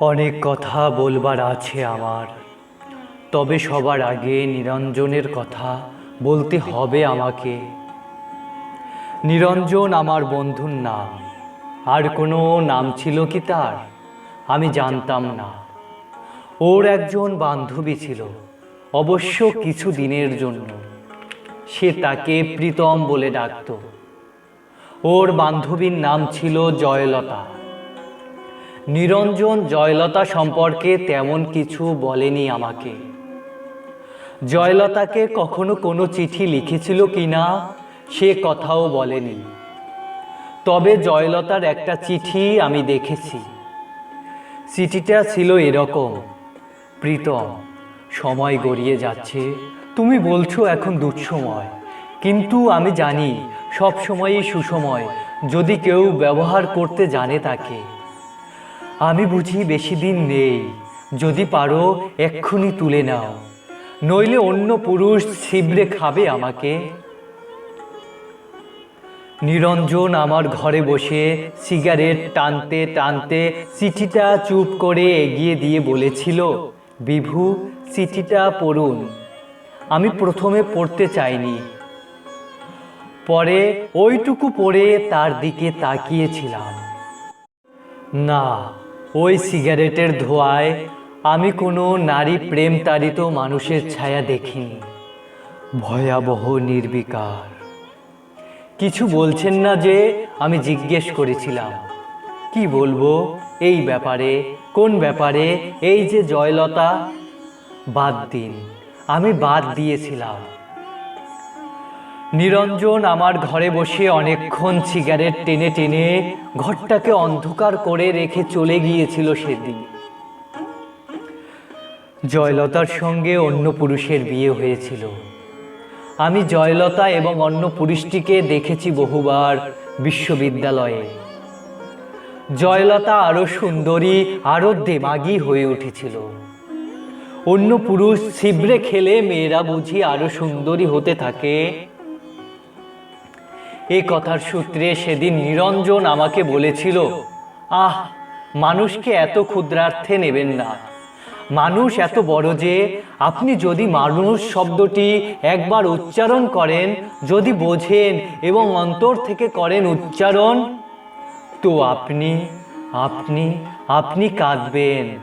অনেক কথা বলবার আছে আমার। তবে সবার আগে নিরঞ্জনের কথা বলতে হবে আমাকে। নিরঞ্জন আমার বন্ধুর নাম। আর কোনো নাম ছিল কি তার? আমি জানতাম না। ওর একজন বান্ধবী ছিল, অবশ্য কিছু দিনের জন্য। সে তাকে প্রীতম বলে ডাকত। ওর বান্ধবীর নাম ছিল জয়লতা। নিরঞ্জন জয়লতা সম্পর্কে তেমন কিছু বলেনি আমাকে। জয়লতাকে কখনো কোনো চিঠি লিখেছিল কি না, সে কথাও বলেনি। তবে জয়লতার একটা চিঠি আমি দেখেছি। চিঠিটা ছিল এরকম, প্রীতম, সময় গড়িয়ে যাচ্ছে। তুমি বলছো এখন দুঃসময়। কিন্তু আমি জানি সব সময়ই সুসময়, যদি কেউ ব্যবহার করতে জানে তাকে। আমি বুঝি বেশি দিন নেই। যদি পারো, এক্ষুনি তুলে নাও। নইলে অন্য পুরুষ ছিবড়ে খাবে আমাকে। নিরঞ্জন আমার ঘরে বসে সিগারেট টানতে টানতে চিঠিটা চুপ করে এগিয়ে দিয়ে বলেছিল, বিভু, চিঠিটা পড়ুন। আমি প্রথমে পড়তে চাইনি। পরে ওইটুকু পড়ে তার দিকে তাকিয়েছিলাম। না ওই সিগারেটের ধোঁয়ায় আমি কোনো নারী প্রেম তাড়িত মানুষের ছায়া দেখিনি। ভয়াবহ নির্বিকার। কিছু বলছেন না যে আমি জিজ্ঞেস করেছিলাম। কি বলব? এই ব্যাপারে, কোন ব্যাপারে? এই যে জয়লতা? বাদ দিন। আমি বাদ দিয়েছিলাম। নিরঞ্জন আমার ঘরে বসে অনেকক্ষণ সিগারেট টেনে টেনে ঘরটাকে অন্ধকার করে রেখে চলে গিয়েছিল সেদিন। জয়লতার সঙ্গে অন্য পুরুষের বিয়ে হয়েছিল। আমি জয়লতা এবং অন্য পুরুষটিকে দেখেছি বহুবার বিশ্ববিদ্যালয়ে। জয়লতা আরও সুন্দরী, আরও দেমাগী হয়ে উঠেছিল। অন্য পুরুষ ছিবড়ে খেলে মেয়েরা বুঝি আরও সুন্দরী হতে থাকে। এ কথার সূত্রে সেদিন নিরঞ্জন আমাকে বলেছিল, আহ, মানুষকে এত ক্ষুদ্রার্থে নেবেন না। মানুষ এত বড় যে, আপনি যদি মানুষ শব্দটি একবার উচ্চারণ করেন, যদি বোঝেন এবং অন্তর থেকে করেন উচ্চারণ, তো আপনি আপনি আপনি কাঁদবেন।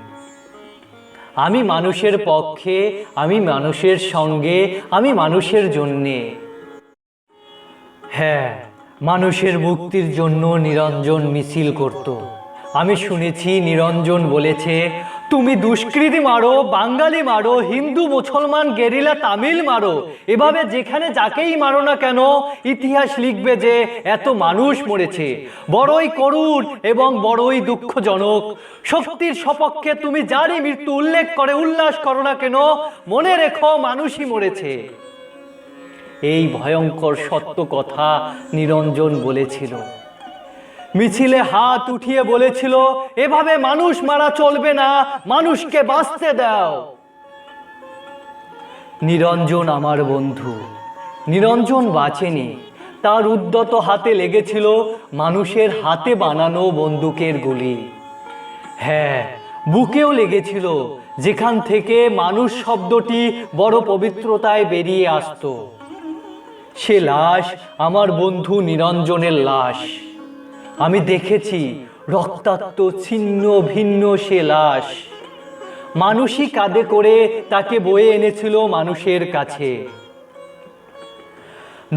আমি মানুষের পক্ষে, আমি মানুষের সঙ্গে, আমি মানুষের জন্যে। হ্যাঁ মানুষের মুক্তির জন্য নিরঞ্জন মিছিল করত। আমি শুনেছি নিরঞ্জন বলেছে, তুমি দুষ্কৃতি মারো, বাঙালি মারো, হিন্দু, মুসলমান, গেরিলা, তামিল মারো। এভাবে যেখানে যাকেই মারো না কেন, ইতিহাস লিখবে যে এত মানুষ মরেছে। বড়ই করুণ এবং বড়ই দুঃখজনক। শক্তির সপক্ষে তুমি যারই মৃত্যু উল্লেখ করে, উল্লাস করো না কেন, মনে রেখো মানুষই মরেছে। এই ভয়ঙ্কর সত্য কথা নিরঞ্জন বলেছিল। মিছিলে হাত উঠিয়ে বলেছিল, এভাবে মানুষ মারা চলবে না, মানুষকে বাঁচতে দাও। নিরঞ্জন আমার বন্ধু, নিরঞ্জন বাঁচেনি, তার উদ্যত হাতে লেগেছিল মানুষের হাতে বানানো বন্দুকের গুলি। হ্যাঁ বুকেও লেগেছিল, যেখান থেকে মানুষ শব্দটি বড় পবিত্রতায় বেরিয়ে আসতো। সে লাশ আমার বন্ধু নিরঞ্জনের লাশ। আমি দেখেছি রক্তাক্ত, ছিন্ন, ভিন্ন সে লাশ। মানুষই কাঁধে করে তাকে বয়ে এনেছিল মানুষের কাছে।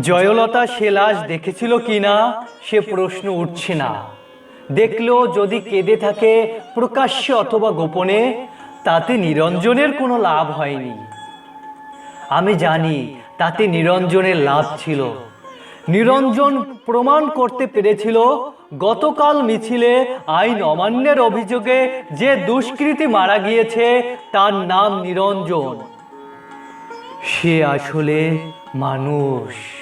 জয়লতা সে লাশ দেখেছিল কিনা, সে প্রশ্ন উঠছে না। দেখল যদি কেঁদে থাকে প্রকাশ্যে অথবা গোপনে, তাতে নিরঞ্জনের কোনো লাভ হয়নি। আমি জানি তাতে নিরঞ্জনের লাভ ছিল। নিরঞ্জন প্রমাণ করতে পেরেছিল গতকাল মিছিলে আইন অমান্যের অভিযোগে যে দুষ্কৃতি মারা গিয়েছে তার নাম নিরঞ্জন। সে আসলে মানুষ।